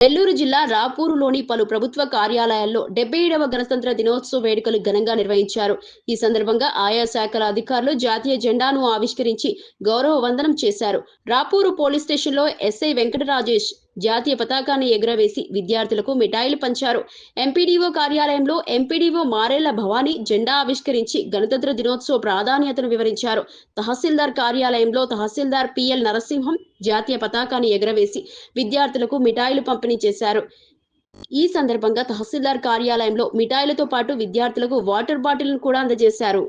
నెల్లూరు జిల్లా రాపూరులోని పలు ప్రభుత్వ కార్యాలయాల్లో డెబ్బై ఏడవ గణతంత్ర దినోత్సవ వేడుకలు ఘనంగా నిర్వహించారు. ఈ సందర్భంగా ఆయా శాఖల అధికారులు జాతీయ జెండాను ఆవిష్కరించి గౌరవ వందనం చేశారు. రాపూరు పోలీస్ స్టేషన్లో ఎస్ఐ వెంకటరాజేష్ జాతీయ పతాకాన్ని ఎగురవేసి విద్యార్థులకు మిఠాయిలు పంచారు. ఎంపీడీఓ కార్యాలయంలో ఎంపీడీఓ మారేళ్ళ భవానీ జెండా ఆవిష్కరించి గణతంత్ర దినోత్సవ ప్రాధాన్యతను వివరించారు. తహసీల్దార్ కార్యాలయంలో తహసీల్దార్ పిఎల్ నరసింహం జాతీయ పతాకాన్ని ఎగురవేసి విద్యార్థులకు మిఠాయిలు పంపిణీ చేశారు. ఈ సందర్భంగా తహసీల్దార్ కార్యాలయంలో మిఠాయిలతో పాటు విద్యార్థులకు వాటర్ బాటిల్ను కూడా అందజేశారు.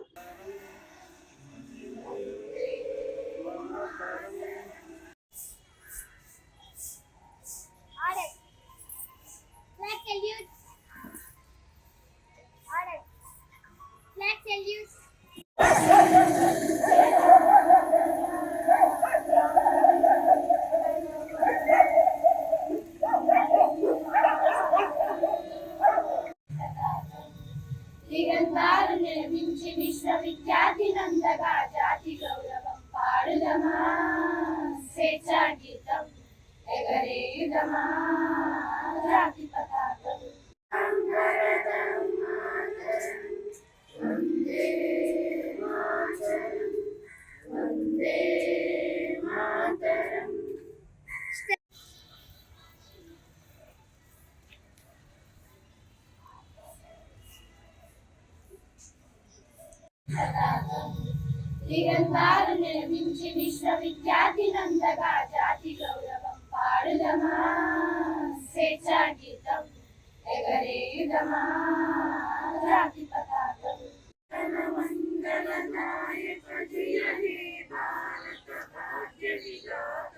దిగంతాలు నిర్మించి విశ్వవిద్యార్థినందగా జాతి గౌరవం పాడుదమా. స్వేచ్ఛా గీతం ఎగరేయుదమా. దిగంతాలు నిర్మించి విశ్వవిద్యార్థినందగా జాతి గౌరవం పాడుదమా? స్వేచ్ఛా గీతం ఎగరేయుదమా? జాతి పతాకం మంగళ నాయక జయ హే భారత భాగ్య విధాత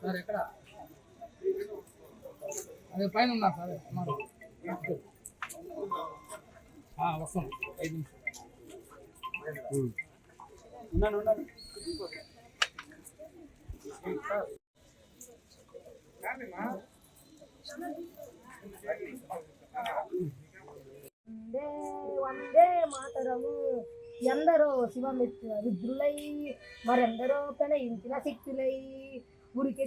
సార్ ఎక్కడ అదే పైన ఉన్నా సార్ వస్తాను. ఐదు నిమిషాలు ఉన్నాను ఉన్నాను వందే వందే మాతరము ఎందరో శివమిత్ర రుద్రులై మరెందరో ప్రణయించిన శక్తులై ఉరికి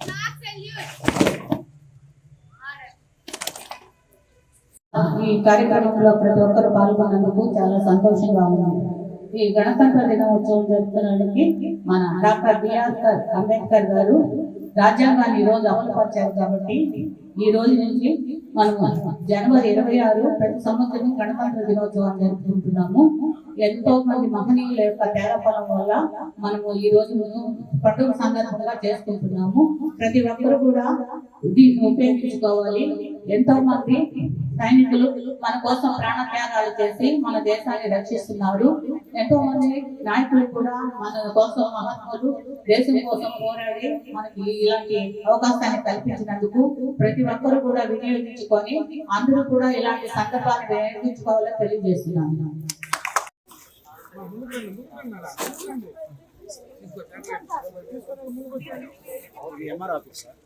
Flag salute. ఈ కార్యక్రమంలో ప్రతి ఒక్కరు పాల్గొన్నందుకు చాలా సంతోషంగా ఉంది ఈ గణతంత్ర దినోత్సవం జరుపుకోవడానికి మన డాక్టర్ బిఆర్ అంబేద్కర్ గారు రాజ్యాంగాన్ని ఈరోజు అమలు అమలుపరిచారు కాబట్టి ఈ రోజు నుంచి మనము జనవరి ఇరవై ఆరు ప్రతి సంవత్సరం గణతంత్ర దినోత్సవం జరుపుకుంటున్నాము. ఎంతో మంది మహనీయుల యొక్క తేడాపడం వల్ల మనము ఈ రోజు పండుగ సందర్భంగా చేసుకుంటున్నాము. ప్రతి ఒక్కరు కూడా దీన్ని ఉపయోగించుకోవాలి. ఎంతో మంది సైనికులు మన కోసం ప్రాణ త్యాగాలు చేసి మన దేశాన్ని రక్షిస్తున్నారు. ఎంతో మంది నాయకులు కూడా మన కోసం మహాత్ములు దేశం కోసం పోరాడి మనకి ఇలాంటి అవకాశాన్ని కల్పించినందుకు ప్రతి ఒక్కరు కూడా వినియోగించుకొని అందరూ కూడా ఇలాంటి సందర్భాన్ని వినియోగించుకోవాలని తెలియజేస్తున్నాను. M R office sir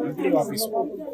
M P office మామూలు